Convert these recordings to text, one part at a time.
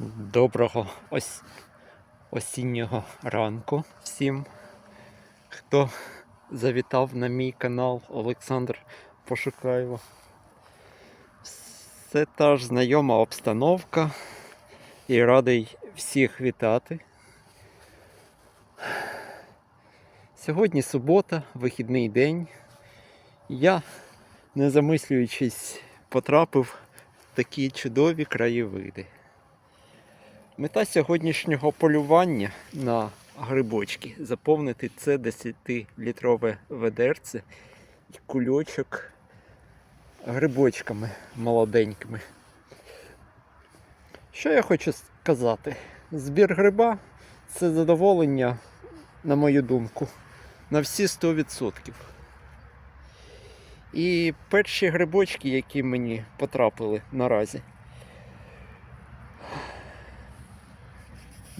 Доброго ос... осіннього ранку всім, хто завітав на мій канал Олександр Пошукайло. Все та ж знайома обстановка і радий всіх вітати. Сьогодні субота, вихідний день. Я, не замислюючись, потрапив в такі чудові краєвиди. Мета сьогоднішнього полювання на грибочки заповнити це 10-літрове ведерце і кульочок грибочками молоденькими. Що я хочу сказати? Збір гриба це задоволення, на мою думку, на всі 100%. І перші грибочки, які мені потрапили наразі,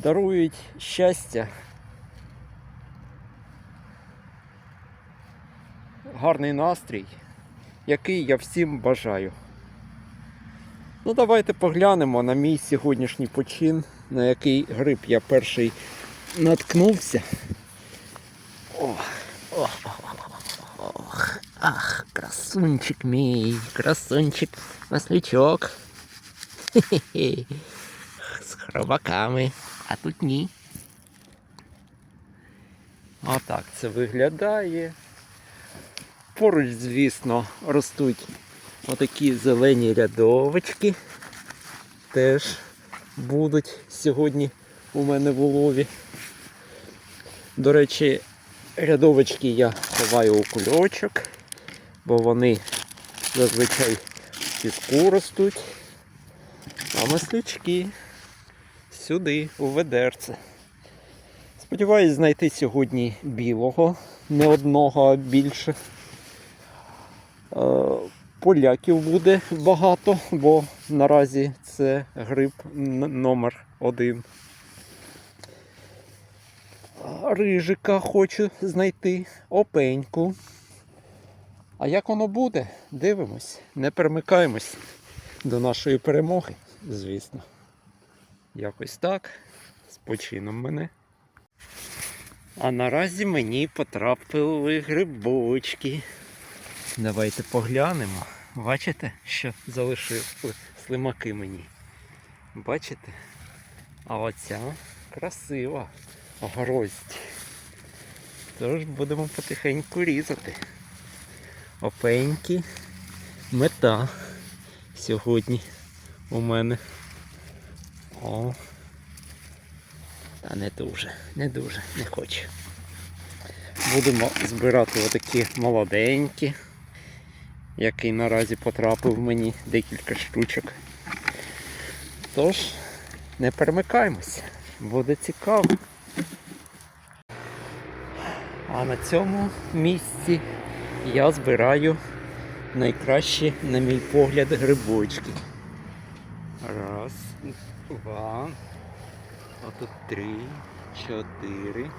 дарують щастя, гарний настрій, який я всім бажаю. Ну, давайте поглянемо на мій сьогоднішній почин, на який гриб я перший наткнувся. О, о, ох, ах, красунчик мій, красунчик, маслячок. Хе-хе-хе. З хробаками, а тут ні. Отак це виглядає. Поруч, звісно, ростуть отакі зелені рядовочки. Теж будуть сьогодні у мене в улові. До речі, рядовочки я ховаю у кульочок, бо вони зазвичай в піску ростуть. А маслячки сюди, у ведерце. Сподіваюсь знайти сьогодні білого, не одного, а більше. Е, Поляків буде багато, бо наразі це гриб номер один. Рижика хочу знайти, опеньку. А як воно буде? Дивимось, не перемикаємось до нашої перемоги, звісно. Якось так. З почином мене. А наразі мені потрапили грибочки. Давайте поглянемо. Бачите, що залишили слимаки мені? Бачите? А оця красива гроздь. Тож будемо потихеньку різати. Опеньки, мета сьогодні у мене. О. Та не дуже, не дуже, не хочу. Будемо збирати отакі молоденькі, який наразі потрапив мені декілька штучок. Тож, не перемикаємося, буде цікаво. А на цьому місці я збираю найкращі, на мій погляд, грибочки. Раз, два. А тут три, чотири.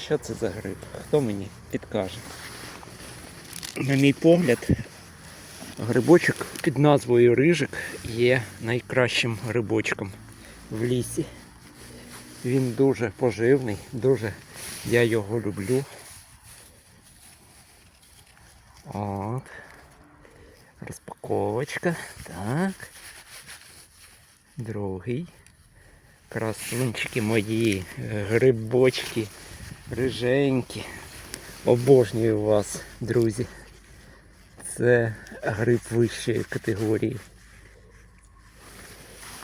Що це за гриб? Хто мені підкаже? На мій погляд, грибочок під назвою Рижик є найкращим грибочком в лісі. Він дуже поживний, дуже я його люблю. От. Розпаковочка. Так. Другий. Красунчики мої, грибочки, риженькі. Обожнюю вас, друзі. Це гриб вищої категорії.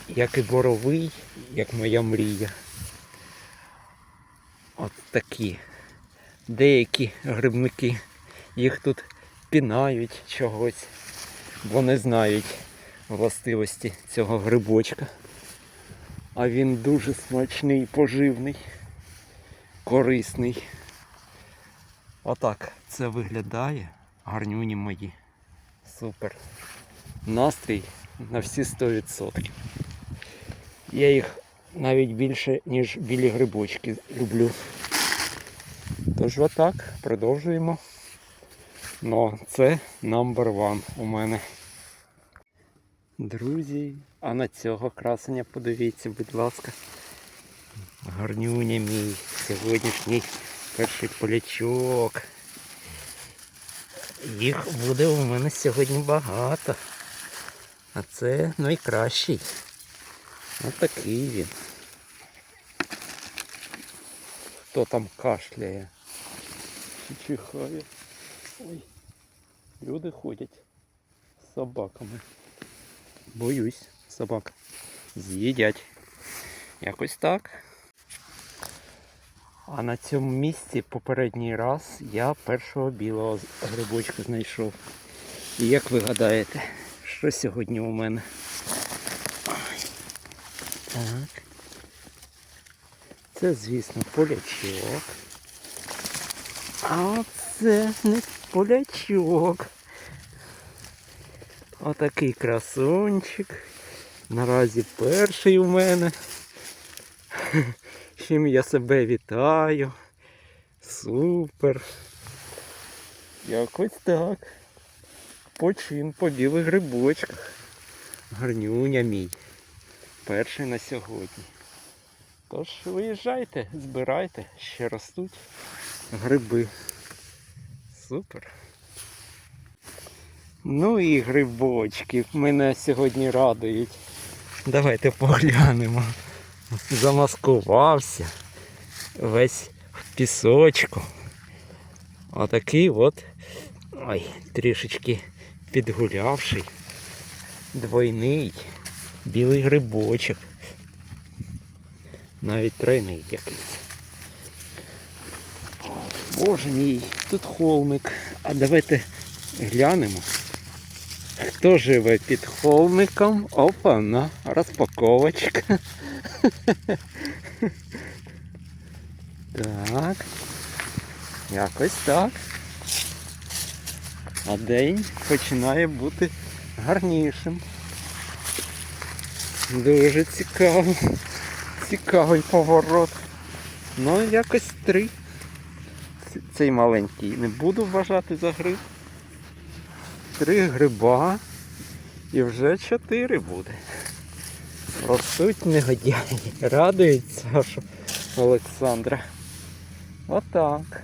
Як і боровий, як моя мрія. От такі. Деякі грибники їх тут пінають чогось, бо не знають властивості цього грибочка. А він дуже смачний, поживний, корисний. Отак це виглядає. Гарнюні мої. Супер. Настрій на всі 100%. Я їх навіть більше, ніж білі грибочки люблю. Тож отак, продовжуємо. Ну, це number one у мене. Друзі, а на цього красення подивіться, будь ласка. Гарнюня мій сьогоднішній перший полячок. Їх буде у мене сьогодні багато. А це найкращий. Ось такий він. Хто там кашляє? Чи чихає? Ой, люди ходять з собаками. Боюсь собак. З'їдять. Якось так. А на цьому місці попередній раз я першого білого грибочка знайшов. І як ви гадаєте, що сьогодні у мене? Так. Це, звісно, полячок. А оце не полячок. Отакий красунчик. Наразі перший у мене. Чим я себе вітаю. Супер. Якось так. Почин по білих грибочках. Гарнюня мій. Перший на сьогодні. Тож виїжджайте, збирайте, ще ростуть гриби. Супер. Ну і грибочки мене сьогодні радують. Давайте поглянемо. Замаскувався. Весь в пісочку. Отакий от. Ой, трішечки підгулявший. Двойний білий грибочок. Навіть тройний якийсь. Боже мій, тут холмик. А давайте глянемо. Хто живе під холмиком? Опа, на розпаковочка. Так. Якось так. А день починає бути гарнішим. Дуже цікаво. Цікавий поворот. Ну, якось три. Цей маленький не буду вважати за гриб. Три гриба і вже чотири буде. Ростуть негодяї. Радують Сашу Олександра. Отак.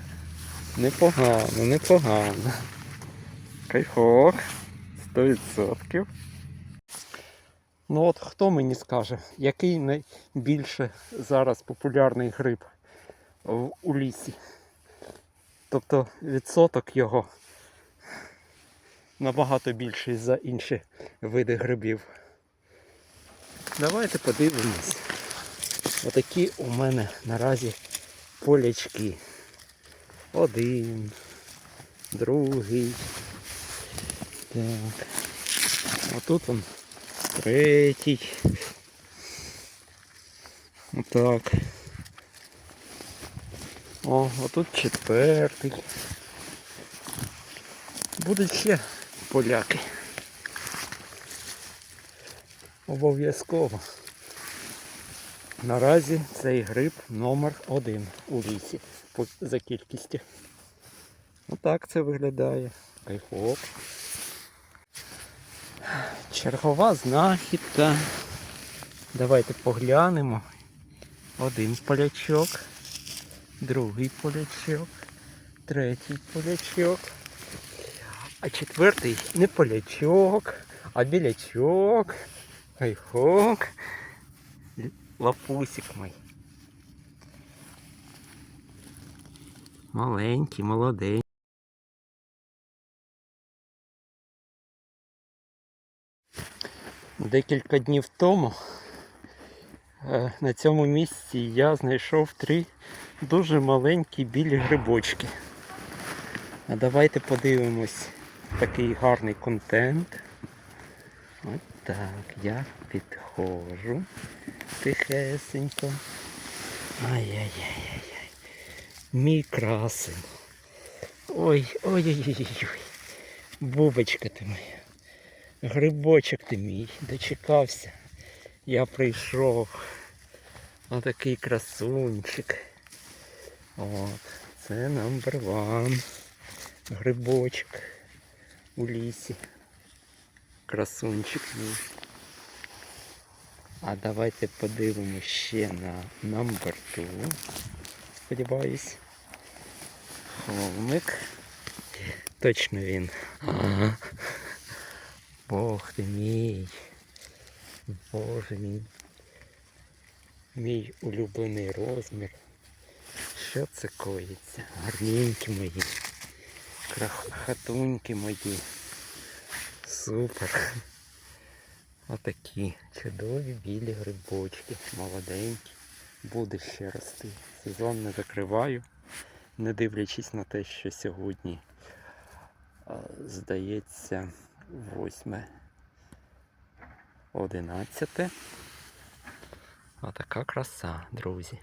Непогано, непогано. Кайфок. 100%. Ну от хто мені скаже, який найбільше зараз популярний гриб у лісі? Тобто відсоток його набагато більший за інші види грибів. Давайте подивимось. Отакі у мене наразі полячки. Один, другий. Так. Отут он третій. Отак. О, отут четвертий. Будуть ще поляки. Обов'язково. Наразі цей гриб номер один у лісі за кількістю. Отак це виглядає. Кайфово. Чергова знахідка. Давайте поглянемо. Один полячок, другий полячок, третій полячок. А четвертий не полячок, а білячок. Кайфок. Лапусик мій. Маленький, молодий. Декілька днів тому е, на цьому місці я знайшов три дуже маленькі білі грибочки. А давайте подивимось такий гарний контент. От так, я підходжу тихесенько. Ай-яй-яй-яй-яй. Мій красень. Ой, ой-ой-ой-ой. Бубочка ти моя. Грибочок ти мій, дочекався. Я прийшов. Отакий красунчик. От, це номер ван. Грибочок у лісі. Красунчик мій. А давайте подивимося ще на number 2. Сподіваюсь. Холмик. Точно він. Ага. Бог ти мій. Боже мій. Мій улюблений розмір. Що це коїться? Гарненькі мої. Крахатуньки мої. Супер. Отакі чудові білі грибочки. Молоденькі. Буде ще рости. Сезон не закриваю, не дивлячись на те, що сьогодні, здається, 8 11. Отака краса, друзі.